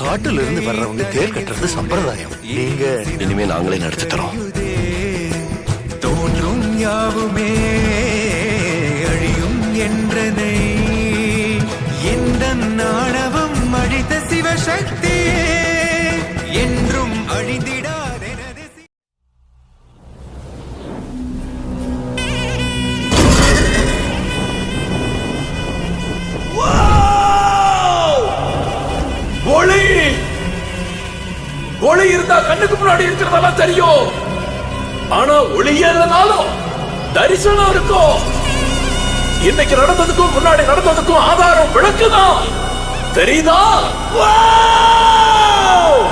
காட்டுல இருந்து வர்றவங்க தேர் கட்டுறது சம்பிரதாயம். நீங்க இனிமே நாங்களே நடத்தி தரோம். தோன்றும் யாவுமே அழியும் என்றதை எந்த நாணவம் ஒளி இருந்தா கண்ணுக்கு முன்னாடி இருக்கிறதெல்லாம் தெரியும். ஆனா ஒளியே இல்லைனாலும் தரிசனம் இருக்கும். இன்னைக்கு நடந்ததுக்கும் முன்னாடி நடந்ததுக்கும் ஆதாரம் விளக்குதான். தெரியுதா? Wow!